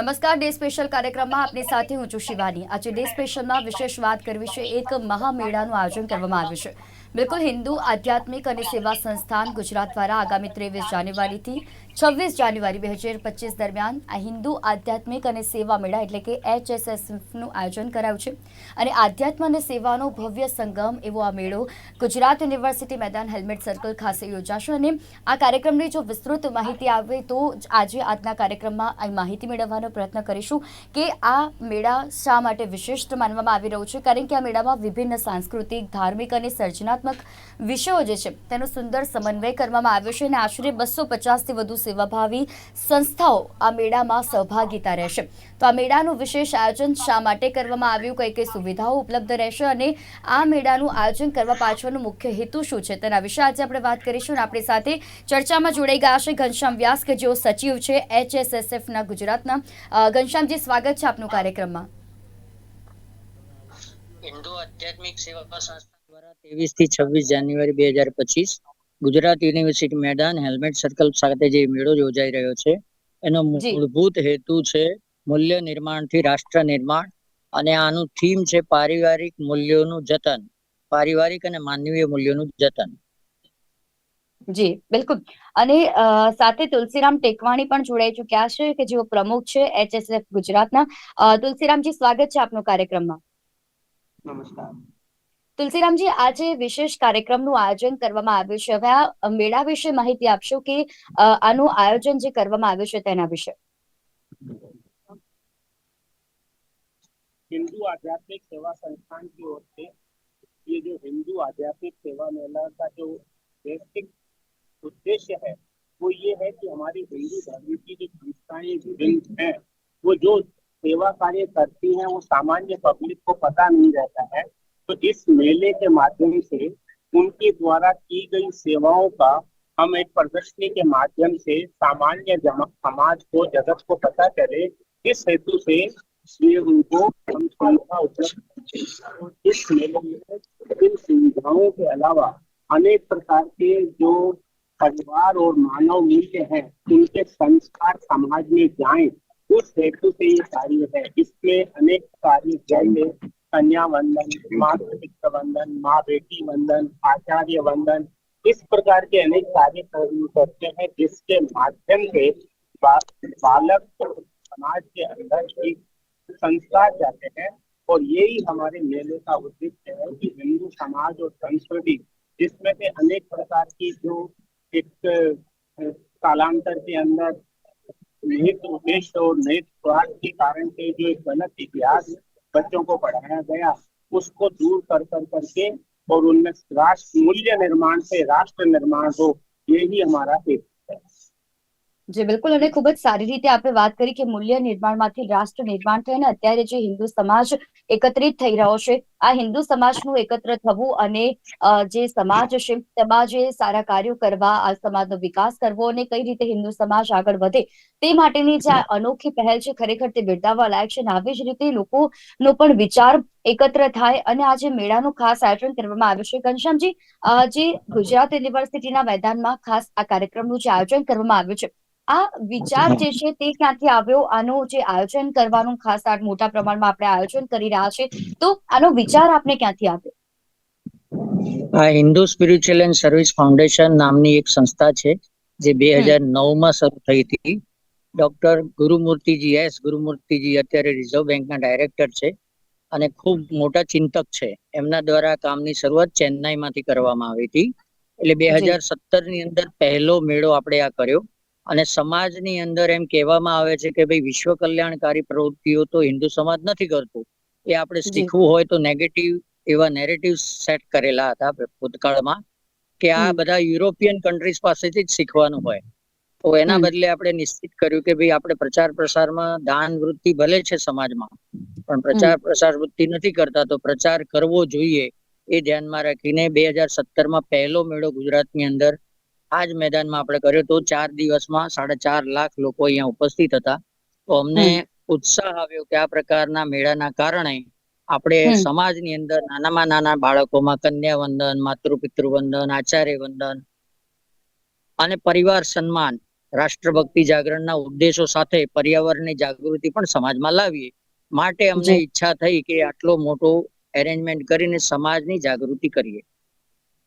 નમસ્કાર, day special કાર્યક્રમમાં આપની સાથે હું છું શિવાની. આજે ડે સ્પેશિયલમાં વિશેષ વાત કરવી છે. એક મહામેળાનું આયોજન કરવામાં આવ્યું છે. બિલકુલ હિન્દુ, આધ્યાત્મિક અને સેવા સંસ્થાન ગુજરાત દ્વારા આગામી ત્રેવીસ જાન્યુઆરીથી છવ્વીસ જાન્યુઆરી બે હજાર પચીસ દરમિયાન આ હિન્દુ આધ્યાત્મિક અને સેવા મેળા એટલે કે એચએસએસનું આયોજન કરાયું છે. અને આધ્યાત્મ અને સેવાનો ભવ્ય સંગમ એવો આ મેળો ગુજરાત યુનિવર્સિટી મેદાન હેલ્મેટ સર્કલ ખાતે યોજાશે અને આ કાર્યક્રમની જો વિસ્તૃત માહિતી આવે તો આજે આજના કાર્યક્રમમાં આ માહિતી મેળવવાનો પ્રયત્ન કરીશું કે આ મેળા શા માટે વિશિષ્ટ માનવામાં આવી રહ્યો છે. કારણ કે આ મેળામાં વિભિન્ન સાંસ્કૃતિક, ધાર્મિક અને સર્જનાત્મક વિષયો જે છે તેનો સુંદર સમન્વય કરવામાં આવ્યો છે અને આશરે બસો પચાસથી વધુ સેવાભાવી સંસ્થાઓ આ મેળામાં સહભાગીતા રહેશે. તો આ મેળાનું વિશેષ આયોજન શા માટે કરવામાં આવ્યું? કઈ કઈ સુવિધાઓ ઉપલબ્ધ રહેશે? અને આ મેળાનું આયોજન કરવા પાછળનો મુખ્ય હેતુ શું છે? તેના વિશે આજે આપણે વાત કરીશું અને આપણી સાથે ચર્ચામાં જોડાઈ ગયા છે ઘનશ્યામ વ્યાસ, કે જેઓ સચિવ છે એચએસએસએફના ગુજરાતના. ઘનશ્યામજી, સ્વાગત છે આપનું કાર્યક્રમમાં. હિન્દુ આધ્યાત્મિક સેવા સંસ્થા દ્વારા ત્રેવીસથી છવ્વીસ જાન્યુઆરી બે હજાર પચીસ ગુજરાત યુનિવર્સિટી મેદાન હેલ્મેટ સર્કલ સાથે જે મેળો યોજાઈ રહ્યો છે એનો મૂળભૂત હેતુ છે મૂલ્ય નિર્માણથી રાષ્ટ્ર નિર્માણ અને આનું થીમ છે પારિવારિક મૂલ્યોનું જતન પારિવારિક અને માનવીય મૂલ્યોનું જતન. જી બિલકુલ. અને સાથે તુલસીરામ ટેકવાણી પણ જોડાઈ ચુક્યા છે કે જેઓ પ્રમુખ છે એચએસએફ ગુજરાતના. તુલસીરામજી સ્વાગત છે આપનો કાર્યક્રમમાં. નમસ્કાર. તુલસીરામજી આજે વિશેષ કાર્યક્રમનું આયોજન કરવામાં આવ્યું છે હવે આ મેળા વિશે માહિતી આપશો કે અ, આનું આયોજન જે કરવામાં આવ્યું છે તેના વિશે हिंदू आध्यात्मिक सेवा संस्थान की ओर से ये जो हिंदू आध्यात्मिक सेवा मेला का जो बेसिक उद्देश्य है वो ये है कि हमारी हिंदू धर्म की जो संस्थाएं विभिन्न हैं वो जो सेवा कार्य करती हैं वो सामान्य पब्लिक को पता नहीं रहता है तो इस मेले के माध्यम से उनके द्वारा की गई सेवाओं का हम एक प्रदर्शनी के माध्यम से सामान्य समाज को, जगत को पता चले। इस हेतु से ये उनको हम सुविधा उपलब्ध इस मेले में इन सुविधाओं के अलावा अनेक प्रकार के जो परिवार और मानव मूल्य हैं, उनके संस्कार समाज में जाएँ। उस हेतु से ये कार्य है। इसमें अनेक कार्य जैसे कन्या वंदन पितृ वंदन माँ बेटी वंदन आचार्य वंदन इस प्रकार के अनेक कार्य कर- करते हैं जिसके माध्यम से बा, बालक समाज के अंदर एक संस्कार जाते हैं। और यही हमारे मेले का उद्देश्य है कि हिंदू समाज और संस्कृति जिसमें से अनेक प्रकार की जो एक कालांतर के अंदर निहित उद्देश्य और निहित स्वार्थ के कारण से जो एक गलत इतिहास बच्चों को पढ़ाया गया उसको दूर कर कर करके और उनमें राष्ट्र मूल्य निर्माण से राष्ट्र निर्माण हो यही हमारा हेतु है જી બિલકુલ અને ખૂબ જ સારી રીતે આપણે વાત કરી કે મૂલ્ય નિર્માણમાંથી રાષ્ટ્ર નિર્માણ થાય અને અત્યારે જે હિન્દુ સમાજ એકત્રિત થઈ રહ્યો છે, આ હિન્દુ સમાજનું એકત્ર થવું અને જે સમાજ છે, તેમાં જે સારા કાર્યો કરવા, આ સમાજનો વિકાસ કરવો અને કઈ રીતે હિન્દુ સમાજ આગળ વધે, તે માટેની જે અનોખી પહેલ છે, ખરેખર તે બિરદાવવા લાયક છે અને આવી જ રીતે લોકોનો પણ વિચાર એકત્ર થાય અને આજે મેળાનું ખાસ આયોજન કરવામાં આવ્યું છે. ઘનશ્યામજી જે ગુજરાત યુનિવર્સિટીના મેદાનમાં ખાસ આ કાર્યક્રમનું જે આયોજન કરવામાં આવ્યું છે આ વિચાર જે છે તે ક્યાંથી આવ્યો? આનું જે આયોજન કરવાનું ખાસ આ મોટા પ્રમાણમાં આપણે આયોજન કરી રહ્યા છે તો આનો વિચાર આપને ક્યાંથી આવ્યો? આ Hindu Spiritual and Service Foundation નામની એક સંસ્થા છે જે બે હજાર નવમાં શરૂ થઈ હતી. Doctor ગુરુમૂર્તિજી S. ગુરુમૂર્તિજી અત્યારે રિઝર્વ બેંકના ડાયરેક્ટર છે. અને ખૂબ મોટા ચિંતક છે. એમના દ્વારા કામની શરૂઆત ચેન્નાઈમાંથી કરવામાં આવી હતી. એટલે બે હજાર સત્તરની અંદર પહેલો મેળો આપણે આ કર્યો. અને સમાજની અંદર એમ કહેવામાં આવે છે કે ભાઈ વિશ્વ કલ્યાણકારી પ્રવૃત્તિઓ તો હિન્દુ સમાજ નથી કરતું. એ આપણે શીખવું હોય તો નેગેટિવ એવા નેરેટિવ સેટ કરેલા હતા ભૂતકાળમાં કે આ બધા યુરોપિયન કન્ટ્રીઝ પાસેથી જ શીખવાનું હોય. તો એના બદલે આપણે નિશ્ચિત કર્યું કે ભાઈ આપણે પ્રચાર પ્રસારમાં દાન વૃત્તિ ભલે છે સમાજમાં પણ પ્રચાર પ્રસાર વૃત્તિ નથી કરતા તો પ્રચાર કરવો જોઈએ એ ધ્યાનમાં રાખીને બે હજાર સત્તરમાં પહેલો મેળો ગુજરાતની અંદર આ જ મેદાનમાં આપણે કર્યો તો ચાર દિવસમાં સાડા ચાર લાખ લોકો અહીંયા ઉપસ્થિત હતા. તો અમને ઉત્સાહ આવ્યો કે આ પ્રકારના મેળાના કારણે આપણે. સમાજની અંદર નાનામાં નાના બાળકોમાં કન્યા વંદન માતૃ પિતૃ વંદન આચાર્ય વંદન અને પરિવાર સન્માન રાષ્ટ્રભક્તિ જાગરણના ઉદ્દેશો સાથે પર્યાવરણની જાગૃતિ પણ સમાજમાં લાવીએ. માટે અમને ઈચ્છા થઈ કે આટલો મોટો એરેન્જમેન્ટ કરીને સમાજની જાગૃતિ કરીએ.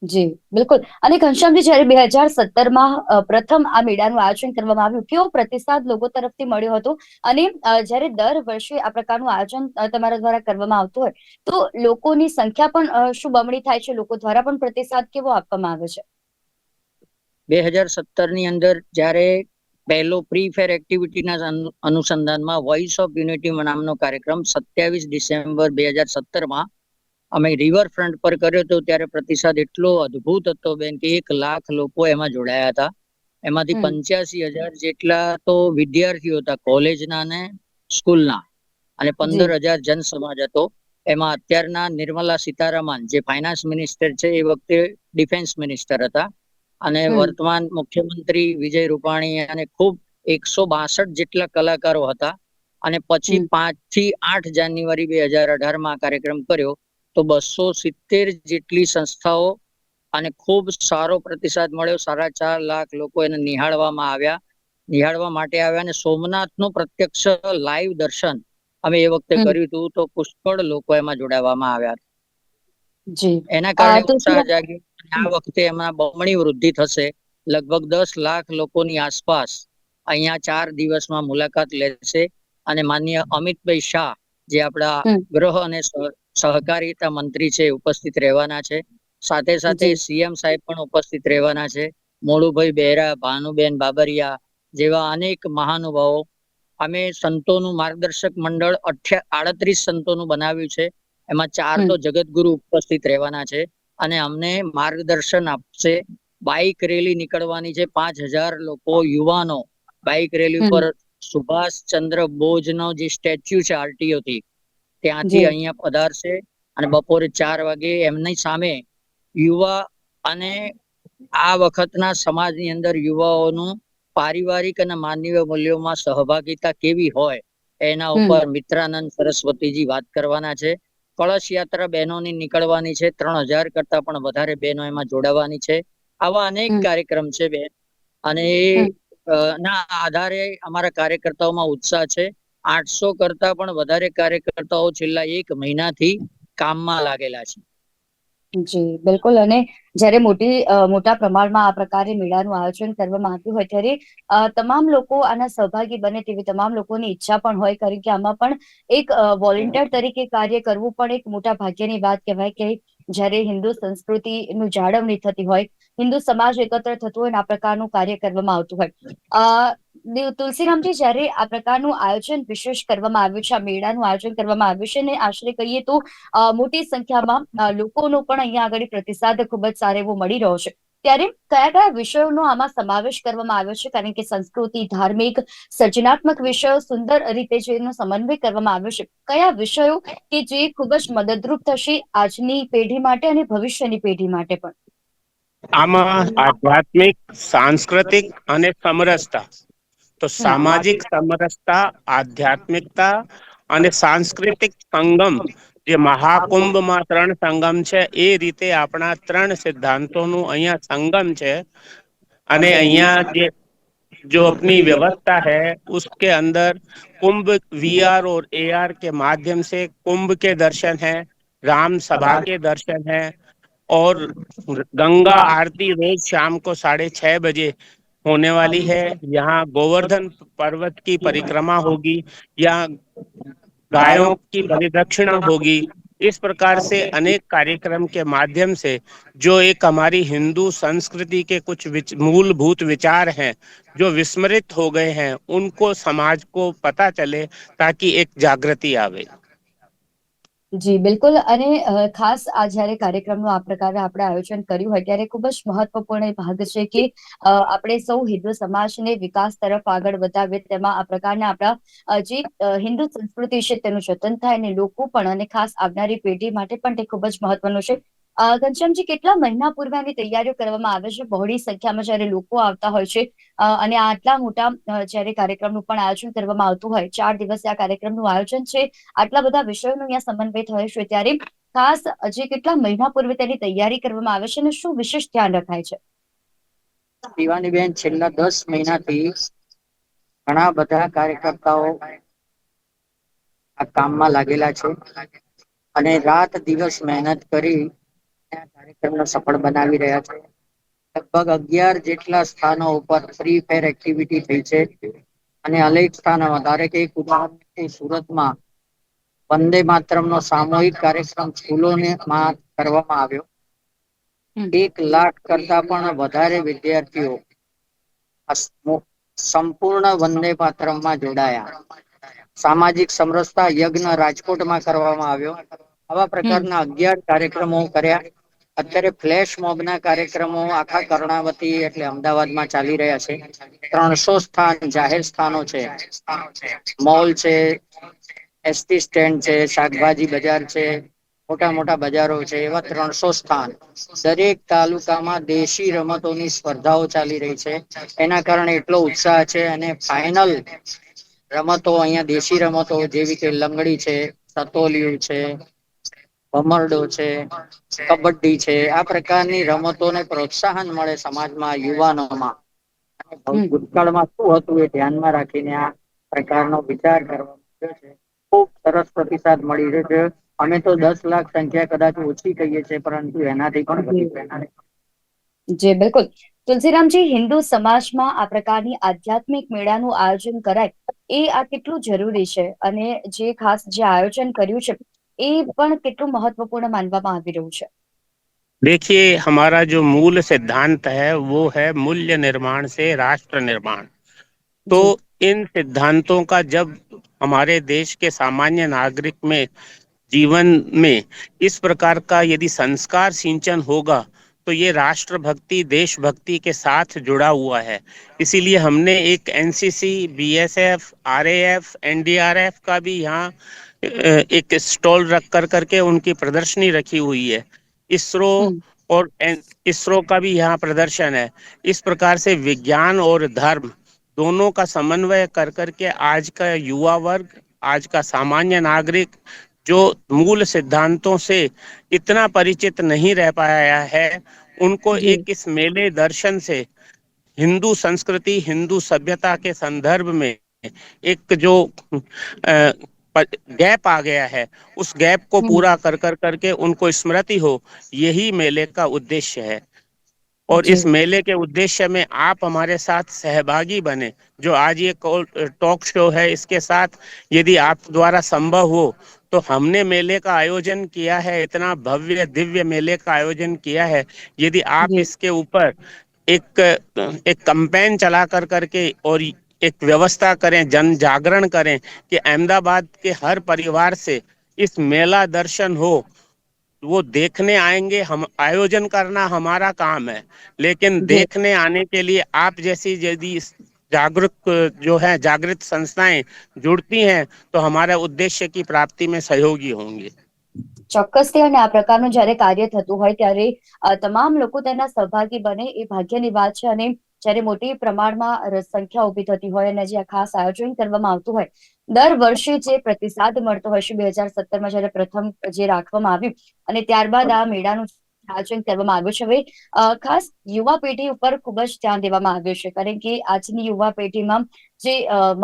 જી બિલકુલ. અને ઘનશ્યામજી જ્યારે બે હજાર સત્તરમાં પ્રથમ આ મેળાનું આયોજન કરવામાં આવ્યું કેવો પ્રતિસાદ લોકો તરફથી મળ્યો હતો? અને જ્યારે દર વર્ષે આ પ્રકારનું આયોજન તમારા દ્વારા કરવામાં આવતું હોય તો લોકોની સંખ્યા પણ શું બમણી થાય છે? લોકો દ્વારા પણ પ્રતિસાદ કેવો આપવામાં આવે છે? બે હજાર સત્તરની અંદર જ્યારે પહેલો પ્રી ફેર એક્ટિવિટીના અનુ- અનુસંધાનમાં વોઇસ ઓફ યુનિટી નામનો કાર્યક્રમ સત્યાવીસ ડિસેમ્બર બે હજાર સત્તરમાં અમે રિવર ફ્રન્ટ પર કર્યો હતો ત્યારે પ્રતિસાદ એટલો અદ્ભુત હતો બેન કે એક લાખ લોકો એમાં જોડાયા હતા. એમાંથી. પંચ્યાસી હજાર જેટલા તો વિદ્યાર્થીઓ હતા કોલેજના અને સ્કૂલના અને પંદર હજાર જન સમાજ હતો. એમાં અત્યારના નિર્મલા સીતારામન જે ફાઇનાન્સ મિનિસ્ટર છે એ વખતે ડિફેન્સ મિનિસ્ટર હતા. અને વર્તમાન મુખ્યમંત્રી વિજય રૂપાણી અને ખૂબ એકસો બાસઠ જેટલા કલાકારો હતા. અને પછી પાંચથી આઠ જાન્યુઆરી બે હજાર અઢારમાં કાર્યક્રમ કર્યો તો બસો સિત્તેર જેટલી સંસ્થાઓ અને ખૂબ સારો પ્રતિસાદ મળ્યો. સાડા ચાર લાખ લોકો એને નિહાળવામાં આવ્યા. નિહાળવા માટે આવ્યા અને સોમનાથનું પ્રત્યક્ષ લાઈવ દર્શન અમે એ વખતે કર્યું હતું તો પુષ્કળ લોકો એમાં જોડાવામાં આવ્યા. જી. એના કારણે ઉત્સાહ જાગ્યો. આ વખતે એમાં બમણી વૃદ્ધિ થશે. લગભગ દસ લાખ લોકોની આસપાસ અહીંયા ચાર દિવસમાં મુલાકાત લેશે. અને માન્ય અમિતભાઈ શાહ જે આપણા ગૃહ અને સહકારિતા મંત્રી છે ઉપસ્થિત રહેવાના છે. સાથે સાથે. સીએમ સાહેબ પણ ઉપસ્થિત રહેવાના છે. મોળુભાઈ બહેરા ભાનુબેન બાબરિયા જેવા અનેક મહાનુભાવો. અમે સંતોનું માર્ગદર્શક મંડળ અઠ્યા આડત્રીસ સંતોનું બનાવ્યું છે. એમાં ચાર. તો જગતગુરુ ઉપસ્થિત રહેવાના છે. અને અમને માર્ગદર્શન આપશે. બાઇક રેલી નીકળવાની છે. પાંચ હજાર લોકો યુવાનો બાઇક રેલી પર સુભાષ ચંદ્ર બોઝ નો જે સ્ટેચ્યુ છે આરટીઓ થી ત્યાંથી અહીંયા પધારશે અને બપોરે ચાર વાગે એમની સામે યુવા અને આ વખતના સમાજની અંદર યુવાઓનું પારિવારિક અને માનવીય મૂલ્યોમાં સહભાગિતા કેવી હોય એના ઉપર મિત્રાનંદ સરસ્વતીજી વાત કરવાના છે. કળશ યાત્રા બહેનોની નીકળવાની છે. ત્રણ હજાર કરતા પણ વધારે બહેનો એમાં જોડાવાની છે. આવા અનેક કાર્યક્રમ છે બેન. અને ના આધારે અમારા કાર્યકર્તાઓમાં ઉત્સાહ છે. આઠસો કરતા પણ વધારે કાર્યકર્તાઓ છેલ્લા એક મહિનાથી કામમાં લાગેલા છે. જી, બિલકુલ. અને જ્યારે મોટી મોટા પ્રમાણમાં આ પ્રકારે મેળાનું આયોજન કરવામાં આવ્યું હોય ત્યારે તમામ લોકો આના સહભાગી બને તેવી તમામ લોકોની ઈચ્છા પણ હોય કારણ કે આમાં પણ એક વોલેન્ટિયર તરીકે કાર્ય કરવું પણ એક મોટા ભાગ્યની વાત કહેવાય કે જ્યારે હિન્દુ સંસ્કૃતિનું જાળવણી થતી હોય, હિન્દુ સમાજ એકત્ર થતું હોય અને આ પ્રકારનું કાર્ય કરવામાં આવતું હોય. તુલસીરામજી જયારે આ પ્રકારનું આયોજન વિશેષ કરવામાં આવ્યું છે, આ મેળાનું આયોજન કરવામાં આવ્યું છે અને આશરે કહીએ તો મોટી સંખ્યામાં લોકોનો પણ અહીંયા આગળ પ્રતિસાદ ખૂબ જ સારો એવો મળી રહ્યો છે. ત્યારે કયા કયા વિષયોનો આમાં સમાવેશ કરવામાં આવ્યો છે? કારણ કે સંસ્કૃતિ, ધાર્મિક, સર્જનાત્મક વિષયો સુંદર રીતે જેનો સમન્વય કરવામાં આવ્યો છે. કયા વિષયો કે જે ખૂબ જ મદદરૂપ થશે આજની પેઢી માટે અને ભવિષ્યની પેઢી માટે પણ? આમાં આધ્યાત્મિક, સાંસ્કૃતિક અને સમરસતા તો સામાજિક સમરસતા આધ્યાત્મિકતા અને સાંસ્કૃતિક સંગમ જે મહાકુંભમાં ત્રણ સંગમ છે એ રીતે આપણા ત્રણ સિદ્ધાંતોનું અહીંયા સંગમ છે અને અહીંયા જે जो अपनी व्यवस्था है उसके अंदर कुंभ वी आर और ए आर के माध्यम से कुंभ के दर्शन है राम सभा के दर्शन है और गंगा आरती रोज शाम को साढ़े छह बजे होने वाली है। यहाँ गोवर्धन पर्वत की परिक्रमा होगी या गायों की परिदक्षिणा होगी। इस प्रकार से अनेक कार्यक्रम के माध्यम से जो एक हमारी हिंदू संस्कृति के कुछ विच, मूलभूत विचार हैं जो विस्मृत हो गए हैं उनको समाज को पता चले ताकि एक जागृति आवे। જી, બિલકુલ. અને ખાસ આ જ્યારે કાર્યક્રમનું આ પ્રકારે આપણે આયોજન કર્યું હોય, ત્યારે ખૂબ જ મહત્વપૂર્ણ ભાગ છે કે આપણે સૌ હિન્દુ સમાજને વિકાસ તરફ આગળ વધાવીએ, તેમાં આ પ્રકારના આપણા જે હિન્દુ સંસ્કૃતિ છે તેનું જતન થાય અને લોકો પણ, અને ખાસ આવનારી પેઢી માટે પણ તે ખૂબ જ મહત્વનું છે. ઘનશ્યામજી, કેટલા મહિના પૂર્વે આની તૈયારીઓ કરવામાં આવે છે? બહોળી સંખ્યામાં જ્યારે લોકો આવતા હોય છે અને આટલા મોટા જ્યારે કાર્યક્રમનું પણ આયોજન કરવામાં આવતું હોય, ચાર દિવસે આ કાર્યક્રમનું આયોજન છે, આટલા બધા વિષયોનો અહીંયા સમન્વય થયો છે, ત્યારે ખાસ હજી કેટલા મહિના પૂર્વે તેની તૈયારી કરવામાં આવે છે અને શું વિશેષ ધ્યાન રખાય છે? શિવાનીબેન, છેલ્લા દસ મહિનાથી ઘણા બધા કાર્યકર્તાઓ આ કામમાં લાગેલા છે અને રાત દિવસ મહેનત કરી આ કાર્યક્રમને સફળ બનાવી રહ્યા છે. લગભગ અગિયાર જેટલા સ્થાનો ઉપર ફ્રી ફેર એક્ટિવિટી થઈ છે અને અનેક સ્થાનોમાં ધારે કે એક ઉદાહરણ સુરતમાં વંદે માતરમ નો સામૂહિક કાર્યક્રમ સ્કૂલોને માં કરવામાં આવ્યો. એક લાખ કરતા પણ વધારે વિદ્યાર્થીઓ સંપૂર્ણ વંદે માતરમમાં જોડાયા. સામાજિક સમરસતા યજ્ઞ રાજકોટમાં કરવામાં આવ્યો. આવા પ્રકારના અગિયાર કાર્યક્રમો કર્યા. અત્યારે ફ્લેશ મોબના કાર્યક્રમો આખા કર્ણાવતી એટલે અમદાવાદમાં ચાલી રહ્યા છે. ત્રણસો સ્થાન, જાહેર સ્થાનો છે. મોલ છે એસટી સ્ટેન્ડ છે, શાકભાજી બજાર છે, મોટા મોટા બજારો છે, એવા ત્રણસો સ્થાન. દરેક તાલુકામાં દેશી રમતોની સ્પર્ધાઓ ચાલી રહી છે. એના કારણે એટલો ઉત્સાહ છે અને ફાઇનલ રમતો, અહીંયા દેશી રમતો, જેવી કે લંગડી છે, સતોલિયું છે ભમરડો છે કબડ્ડી છે આ પ્રકારની રમતોને પ્રોત્સાહન મળે સમાજમાં યુવાનોમાં. ભૂતકાળમાં શું હતું એ ધ્યાનમાં રાખીને આ પ્રકારનો વિચાર કરવામાં આવ્યો છે. ખૂબ સરસ પ્રતિસાદ મળી રહ્યો છે. અમે તો દસ લાખ સંખ્યા કદાચ ઓછી કહીએ છીએ પરંતુ એનાથી પણ વધી જી બિલકુલ. તુલસીરામજી હિન્દુ સમાજમાં આ પ્રકારની આધ્યાત્મિક મેળાનું આયોજન કરાય એ આ કેટલું જરૂરી છે? અને જે ખાસ જે આયોજન કર્યું છે એ પણ કેટલું મહત્વપૂર્ણ માનવામાં આવી રહ્યું છે देखिए हमारा जो मूल सिद्धांत है वो है मूल्य निर्माण से राष्ट्र निर्माण तो इन सिद्धांतों का जब हमारे देश के सामान्य नागरिक में जीवन में इस प्रकार का यदि संस्कार सिंचन होगा तो ये राष्ट्रभक्ति देशभक्ति के साथ जुड़ा हुआ है इसीलिए हमने एक एनसीसी बीएसएफ आरएएफ एनडीआरएफ का भी यहाँ अ, एक स्टॉल रख कर करके उनकी प्रदर्शनी रखी हुई है। इसरो हम्म। और इसरो का भी यहाँ प्रदर्शन है। इस प्रकार से विज्ञान और धर्म दोनों का समन्वय कर करके आज का युवा वर्ग आज का सामान्य नागरिक जो मूल सिद्धांतों से इतना परिचित नहीं रह पाया है उनको एक इस मेले दर्शन से हिंदू संस्कृति हिंदू सभ्यता के संदर्भ में एक जो गैप आ गया है। उस गैप को हम्म। पूरा कर कर करके उनको स्मृति हो यही मेले का उद्देश्य है। और इस मेले के उद्देश्य में आप हमारे साथ सहभागी बने जो आज ये टॉक शो है इसके साथ यदि आप द्वारा संभव हो तो हमने मेले का आयोजन किया है इतना भव्य दिव्य मेले का आयोजन किया है। यदि आप इसके ऊपर एक एक कंपेन चला कर करके और एक व्यवस्था करें जन जागरण करें कि अहमदाबाद के हर परिवार से इस मेला दर्शन हो वो देखने आएंगे हम आयोजन करना हमारा काम है लेकिन जी। देखने आने के लिए आप जैसी यदि जागरूक जो है जागृत संस्थाएं जुड़ती हैं तो हमारा उद्देश्य की प्राप्ति में सहयोगी होंगे ચોક્કસથી અને આ પ્રકારનું જ્યારે કાર્ય થતું હોય ત્યારે અ, તમામ લોકો તેના સહભાગી બને એ ભાગ્યની વાત છે અને જ્યારે મોટી પ્રમાણમાં સંખ્યા ઊભી થતી હોય અને જે આ ખાસ આયોજન કરવામાં આવતું હોય, દર વર્ષે જે પ્રતિસાદ મળતો હોય છે, બે હજાર સત્તરમાં જ્યારે પ્રથમ જે રાખવામાં આવ્યું અને ત્યારબાદ આ મેળાનું આયોજન કરવામાં આવ્યું છે. હવે ખાસ યુવા પેઢી ઉપર ખૂબ જ ધ્યાન દેવામાં આવ્યું છે, કારણ કે આજની યુવા પેઢીમાં જે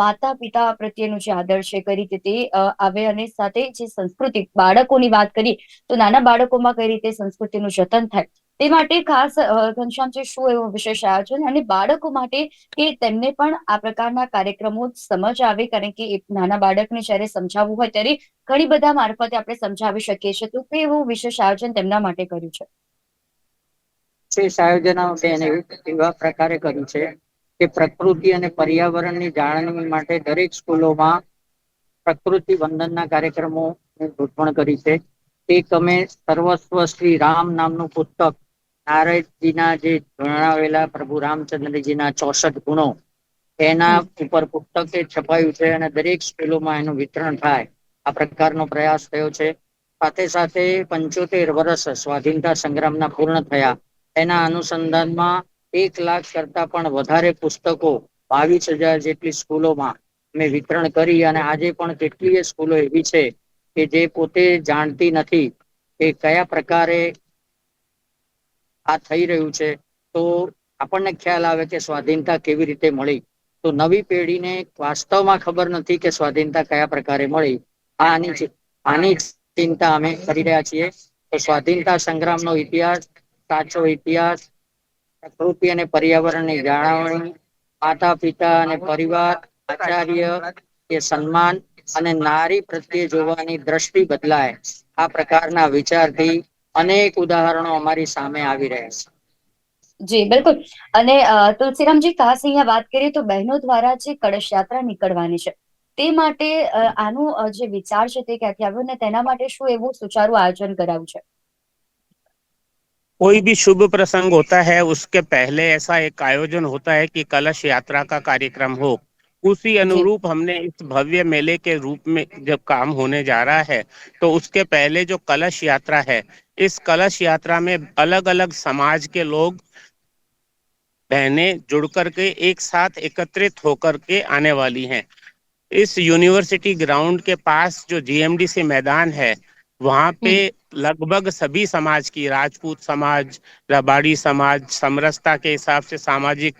માતા પિતા પ્રત્યેનું જે આદર છે, કઈ રીતે તે આવે અને સાથે જે સંસ્કૃતિ, બાળકોની વાત કરીએ તો નાના બાળકોમાં કઈ રીતે સંસ્કૃતિનું જતન થાય તે માટે ખાસ ઘનશ્યામ ઘનશ્યામજી શું એવો વિશેષ આયોજન અને બાળકો માટે કે તેમને પણ આ પ્રકારના કાર્યક્રમો સમજ આવે, કારણ કે નાના બાળકને જ્યારે સમજાવવું હોય ત્યારે ઘણી બધા મારફતે આપણે સમજાવી શકીએ છીએ. તો કેવું વિશેષ આયોજન તેમના માટે કર્યું છે? વિશેષ આયોજન બેન એવા પ્રકારે કર્યું છે કે પ્રકૃતિ અને પર્યાવરણની જાળવણી માટે દરેક સ્કૂલોમાં પ્રકૃતિ વંદનના કાર્યક્રમો ગોઠવણ કરી છે. એક અમે સર્વસ્વ શ્રી રામ નામનું પુસ્તક નારદજીના જે જણાવેલા પ્રભુ રામચંદ્રજીના ચોસઠ ગુણો, એના ઉપર પુસ્તક છપાયું છે અને દરેક સ્કૂલોમાં એનું વિતરણ થાય. આ પ્રકારનો પ્રયાસ થયો છે. સાથે સાથે પંચોતેર વર્ષ સ્વાધીનતા સંગ્રામના પૂર્ણ થયા. એના અનુસંધાનમાં એક લાખ કરતા પણ વધારે પુસ્તકો બાવીસ હજાર જેટલી સ્કૂલોમાં મેં વિતરણ કરી અને આજે પણ કેટલીય સ્કૂલો એવી છે કે જે પોતે જાણતી નથી કે કયા પ્રકારે આ થઈ રહ્યું છે, તો આપણને ખ્યાલ આવે કે સ્વાધીનતા કેવી રીતે મળી? તો નવી પેઢીને વાસ્તવમાં ખબર નથી કે સ્વાધીનતા કયા પ્રકારે મળી. આની આની ચિંતા અમે કરી રહ્યા છીએ. તો સ્વાધીનતા સંગ્રામનો ઇતિહાસ, સાચો ઇતિહાસ, પ્રકૃતિ અને પર્યાવરણની જાળવણી માતા પિતા અને પરિવાર, આચાર્ય કે સન્માન અને નારી પ્રત્યે જોવાની દ્રષ્ટિ બદલાય. આ પ્રકારના વિચારથી અનેક ઉદાહરણો અમારી સામે આવી રહ્યા છે જી બિલકુલ અને અ, તુલસીરામજી ખાસ અહીંયા વાત કરીએ તો બહેનો દ્વારા જે કળશ યાત્રા નીકળવાની છે તે માટે અ, આનું અ, જે વિચાર છે તે ક્યાંથી આવ્યો ને તેના માટે શું એવું સુચારું આયોજન કરાયું છે कोई भी शुभ प्रसंग होता है उसके पहले ऐसा एक आयोजन होता है कि कलश यात्रा का कार्यक्रम हो उसी अनुरूप हमने इस भव्य मेले के रूप में जब काम होने जा रहा है तो उसके पहले जो कलश यात्रा है इस कलश यात्रा में अलग अलग समाज के लोग बहनें जुड़ करके एक साथ एकत्रित होकर के आने वाली हैं। इस यूनिवर्सिटी ग्राउंड के पास जो जीएमडीसी मैदान है वहाँ पे लगभग सभी समाज की राजपूत समाज रबाड़ी समाज समरसता के हिसाब से सामाजिक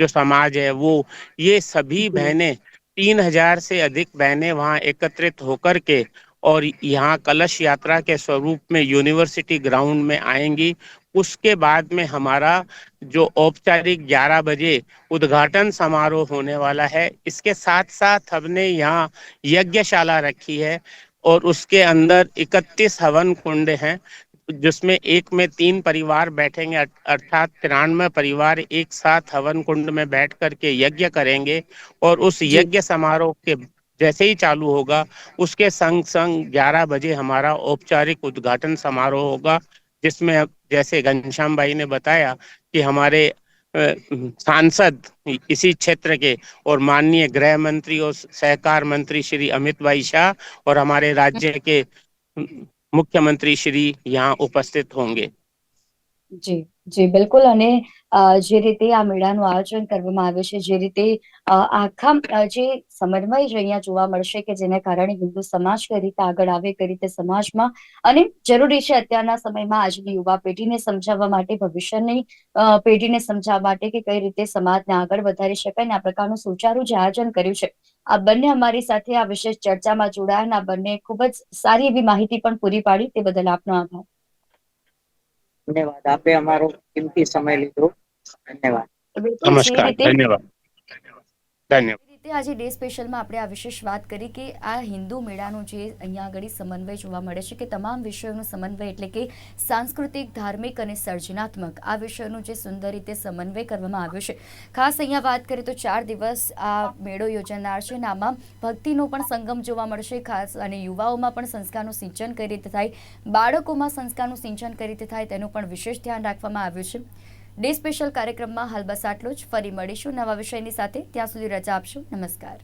जो समाज है वो ये सभी बहनें तीन हज़ार से अधिक बहनें वहाँ एकत्रित होकर के और यहाँ कलश यात्रा के स्वरूप में यूनिवर्सिटी ग्राउंड में आएँगी। उसके बाद में हमारा जो औपचारिक 11 बजे उद्घाटन समारोह होने वाला है। इसके साथ साथ हमने यहाँ यज्ञशाला रखी है और उसके अंदर 31 हवन कुंड हैं जिसमें एक में तीन परिवार बैठेंगे अर्थात तिरानवे परिवार एक साथ हवन कुंड में बैठ करके यज्ञ करेंगे। और उस यज्ञ समारोह के जैसे ही चालू होगा, उसके संग संग 11 बजे हमारा औपचारिक उद्घाटन समारोह होगा, जिसमें जैसे घनश्याम भाई ने बताया कि हमारे सांसद इसी क्षेत्र के और माननीय गृह मंत्री और सहकार मंत्री श्री अमित भाई शाह और हमारे राज्य के मुख्यमंत्री श्री यहाँ उपस्थित होंगे। જી જી બિલકુલ. અને જે રીતે આ મેળાનું આયોજન કરવામાં આવ્યું છે જે રીતે આખા અ, જે સમન્વય જ અહીંયા જોવા મળશે કે જેને કારણે હિન્દુ સમાજ કઈ રીતે આગળ આવે કઈ રીતે સમાજમાં અને જરૂરી છે અત્યારના સમયમાં આજની યુવા પેઢીને સમજાવવા માટે ભવિષ્યની પેઢીને સમજાવવા માટે કે કઈ રીતે સમાજને આગળ વધારી શકાય ને આ પ્રકારનું સુચારું જે આયોજન કર્યું છે. આ બંને અમારી સાથે આ વિશેષ ચર્ચામાં જોડાયા અને આ બંને ખૂબ જ સારી એવી માહિતી પણ પૂરી પાડી. તે બદલ આપનો આભાર. ધન્યવાદ. આપે અમારો કિંમતી સમય લીધો. ધન્યવાદ. નમસ્કાર. ધન્યવાદ. ધન્યવાદ. તે આજે ડે સ્પેશિયલમાં આપણે આ વિશેષ વાત કરી કે આ હિન્દુ મેળાનો જે અહીંયા આગળ સમન્વય જોવા મળે છે કે તમામ વિષયોનો સમન્વય એટલે કે સાંસ્કૃતિક, ધાર્મિક અને સર્જનાત્મક આ વિષયોનું જે સુંદર રીતે સમન્વય કરવામાં આવ્યો છે. ખાસ અહીંયા વાત કરીએ તો ચાર દિવસ આ મેળો યોજાનાર છે અને આમાં ભક્તિનો પણ સંગમ જોવા મળશે ખાસ અને યુવાઓમાં પણ સંસ્કારનું સિંચન કઈ રીતે થાય, બાળકોમાં સંસ્કારનું સિંચન કઈ રીતે થાય તેનું પણ વિશેષ ધ્યાન રાખવામાં આવ્યું છે. ડે સ્પેશિયલ કાર્યક્રમમાં હાલ આટલું જ. ફરી મળીશું નવા વિષયની સાથે. ત્યાં સુધી રજા આપશો. નમસ્કાર.